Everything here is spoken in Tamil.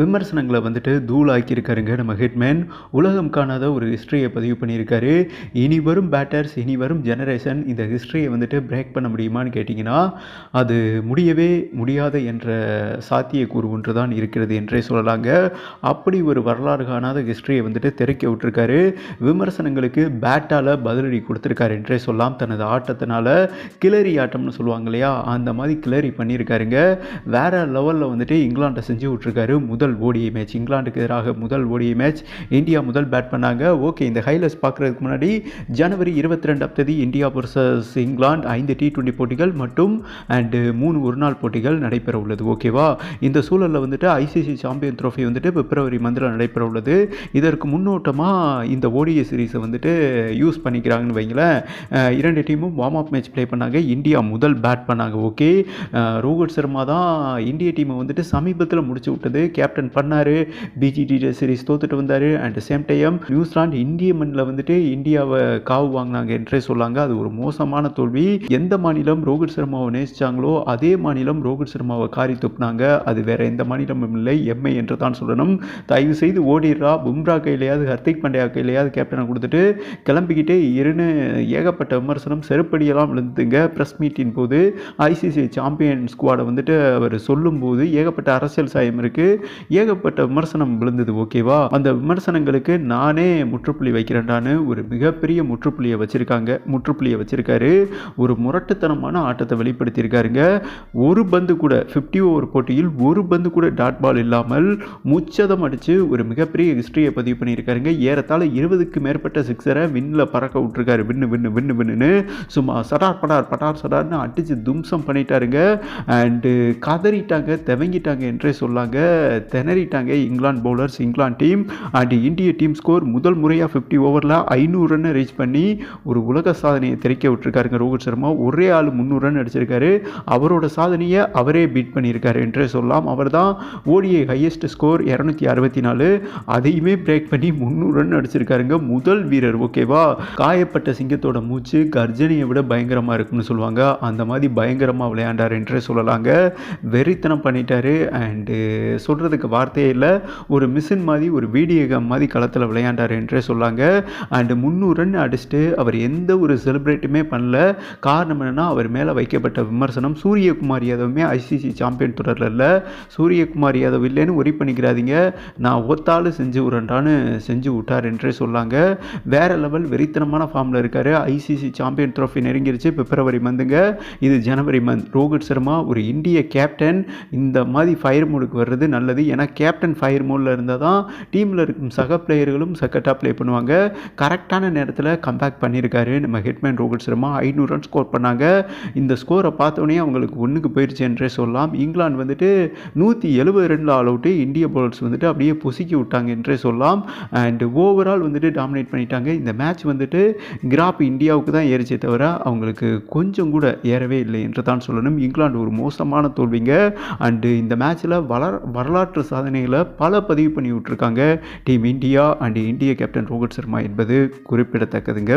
விமர்சனங்களை வந்துட்டு தூளாக்கியிருக்காருங்க நம்ம ஹிட்மேன் உலகம் காணாத ஒரு ஹிஸ்ட்ரியை பதிவு பண்ணியிருக்காரு. இனி வரும் பேட்டர்ஸ் இனி வரும் ஜெனரேஷன் இந்த ஹிஸ்ட்ரியை வந்துட்டு பிரேக் பண்ண முடியுமான்னு கேட்டிங்கன்னா அது முடியவே முடியாத என்ற சாத்தியக்கூறு ஒன்று தான் இருக்கிறது என்றே சொல்லலாங்க. அப்படி ஒரு வரலாறு காணாத ஹிஸ்ட்ரியை வந்துட்டு திறக்க விட்டுருக்காரு. விமர்சனங்களுக்கு பேட்டால் பதிலடி கொடுத்துருக்காரு என்றே சொல்லலாம். தனது ஆட்டத்தினால கிளறி ஆட்டம்னு சொல்லுவாங்க இல்லையா? அந்த மாதிரி கிளறி பண்ணியிருக்காருங்க. வேறு லெவலில் வந்துட்டு இங்கிலாண்டை செஞ்சு விட்ருக்காரு முதல் ஓடிஐ மேட்ச் இங்கிலாந்துக்கு எதிராக முதல் ஓடிஐ மேட்ச் இந்தியா முதல் பேட் பண்ணாங்க. ஓகே இந்த ஹைலைட்ஸ் பார்க்குறதுக்கு முன்னாடி ஜனவரி இருபத்தி ரெண்டாம் தேதி இந்தியா வர்சஸ் இங்கிலாந்து ஐந்து டி டுவெண்ட்டி போட்டிகள் மற்றும் அண்டு மூணு ஒரு நாள் போட்டிகள் நடைபெற உள்ளது. ஓகேவா இந்த சூழலில் வந்துட்டு ஐசிசி சாம்பியன் ட்ரோஃபி வந்துட்டு பிப்ரவரி மந்தில் நடைபெற உள்ளது. இதற்கு முன்னோட்டமாக இந்த ஓடிஐ சீரீஸை வந்துட்டு யூஸ் பண்ணிக்கிறாங்கன்னு வைங்களேன். இரண்டு டீமும் வார்ம் அப் மேட்ச் ப்ளே பண்ணாங்க. இந்தியா முதல் பேட் பண்ணாங்க. ஓகே ரோஹித் சர்மா தான் இந்திய டீமை வந்துட்டு சமீபத்தில் முடிச்சு விட்டது. கேப்டன் பண்ணார். பிஜிடி சீரிஸ் தோத்துட்டு வந்தார். அண்ட் சேம் டைம் நியூசிலாந்து இந்திய மண்ணில் வந்துட்டு இந்தியாவை காவு வாங்கினாங்க என்றே சொல்லாங்க. அது ஒரு மோசமான தோல்வி. எந்த மாநிலம் ரோஹித் சர்மாவை நேசிச்சாங்களோ அதே மாநிலம் ரோஹித் சர்மாவை காரி துப்புனாங்க. அது வேற எந்த மாநிலமும் இல்லை. எம்ஐ என்று தான் சொல்லணும். தயவு செய்து ஓடிடுறா. பும்ரா கையிலையாவது ஹர்திக் பாண்டியா கையிலையாவது கேப்டனை கொடுத்துட்டு கிளம்பிக்கிட்டே இருன்னு ஏகப்பட்ட விமர்சனம் செருப்படியெல்லாம் விழுந்துங்க ப்ரெஸ் மீட்டின் போது ஐசிசி சாம்பியன் ஸ்குவாடை வந்துட்டு அவர் சொல்லும்போது ஏகப்பட்ட அரசியல் சாயம் இருக்குது ஏகப்பட்ட விமர்சனம் விழுந்தது ஓகேவா? அந்த விமர்சனங்களுக்கு நானே முற்றுப்புள்ளி வைக்கிறேன்டான்னு ஒரு மிகப்பெரிய முற்றுப்புள்ளியை வச்சிருக்காங்க. முற்றுப்புள்ளியை வச்சிருக்காரு. ஒரு முரட்டுத்தனமான ஆட்டத்தை வெளிப்படுத்தியிருக்காருங்க. ஒரு பந்து கூட ஃபிஃப்டி ஓவர் போட்டியில் ஒரு பந்து கூட டாட் பால் இல்லாமல் முச்சதம் அடித்து ஒரு மிகப்பெரிய ஹிஸ்ட்ரியை பதிவு பண்ணியிருக்காருங்க. ஏறத்தாழ இருபதுக்கு மேற்பட்ட சிக்ஸரை விண்ணில் பறக்க விட்டுருக்காரு. விண்ணு விண்ணு விண்ணு விண்ணுன்னு சும்மா சடார் படார் படார் சடார்னு அடித்து தும்சம் பண்ணிட்டாருங்க. அண்டு கதறிட்டாங்க தவங்கிட்டாங்க என்றே சொல்லாங்க. திணறிட்டாங்க. England bowlers England team and இந்திய டீம் ஸ்கோர் முதல் முறையாக ஃபிஃப்டி ஓவரில் ஐநூறு ரன் ரீச் பண்ணி ஒரு உலக சாதனையை திரைக்க விட்டுருக்காருங்க ரோஹித் சர்மா. ஒரே ஆள் முந்நூறு ரன் அடிச்சிருக்காரு. அவரோட சாதனையை அவரே பீட் பண்ணியிருக்காரு என்றே சொல்லலாம். அவர் தான் ஓடிஐ ஹையஸ்ட் ஸ்கோர் இரநூத்தி அறுபத்தி நாலு. அதையுமே பிரேக் பண்ணி முந்நூறு ரன் அடிச்சிருக்காருங்க. முதல் வீரர் ஓகேவா காயப்பட்ட சிங்கத்தோட மூச்சு கர்ஜனையை விட பயங்கரமாக இருக்குன்னு சொல்லுவாங்க. அந்த மாதிரி பயங்கரமாக விளையாண்டார் என்றே சொல்லலாங்க. வெறித்தனம் பண்ணிட்டாரு அண்டு சொல்கிறதுக்கு வார்த்தையே இல்லை. ஒரு மிஷின் மாதிரி ஒரு வீடியோ கேம் மாதிரி களத்தில் விளையாண்டார் என்றே சொல்லாங்க. அண்டு முந்நூறு ரன் அடிச்சுட்டு அவர் எந்த ஒரு செலிப்ரேட்டுமே பண்ணல. காரணம் என்னென்னா அவர் மேலே வைக்கப்பட்ட விமர்சனம் சூரியகுமார் யாதவுமே ஐசிசி சாம்பியன் தொடரில் இல்லை. சூரியகுமார் யாதவ் இல்லைன்னு ஒரி பண்ணிக்கிறாதீங்க. நான் ஒத்தாலும் செஞ்சு விட்றேன்டான்னு செஞ்சு விட்டார் என்றே சொல்லாங்க. வேறு லெவல் வெறித்தனமான ஃபார்மில் இருக்கார். ஐசிசி சாம்பியன் ட்ரோஃபி நெருங்கிருச்சு. பிப்ரவரி மந்துங்க. இது ஜனவரி மந்த். ரோஹித் சர்மா ஒரு இந்திய கேப்டன். இந்த மாதிரி ஃபயர் மூடுக்கு வர்றது நல்லது. ஏன்னா கேப்டன் ஃபயர் மூடில் இருந்தால் தான் டீமில் இருக்கும் சக பிளேயர்களும் செகட்டாக ப்ளே பண்ணுவாங்க. கரெக்டான நேரத்தில் கம்பேக் பண்ணியிருக்காரு நம்ம ஹெட்மேன் ரோஹித் சர்மா ஐநூறு ரன் ஸ்கோர் பண்ணாங்க. இந்த ஸ்கோரை பார்த்தோன்னே அவங்களுக்கு ஒன்றுக்கு போயிடுச்சு என்றே சொல்லலாம். இங்கிலாந்து வந்துட்டு நூற்றி எழுபது ரனில் ஆல் அவுட்டு இந்திய பவுலர்ஸ் வந்துட்டு அப்படியே பொசுக்கி விட்டாங்க என்றே சொல்லலாம். அண்ட் ஓவரால் வந்துட்டு டாமினேட் பண்ணிட்டாங்க. இந்த மேட்ச் வந்துட்டு கிராப் இந்தியாவுக்கு தான் ஏறிச்சே தவிர அவங்களுக்கு கொஞ்சம் கூட ஏறவே இல்லை என்று தான் சொல்லணும். இங்கிலாந்து ஒரு மோசமான தோல்விங்க. அண்டு இந்த மேட்ச்சில் வளர வரலாற்று சாதனைகளை பல பதிவு பண்ணி விட்டுருக்காங்க. டீம் இந்தியா அண்ட் இந்திய கேப்டன் ரோஹித் சர்மா என்பது குறிப்பிடத்தக்கதுங்க.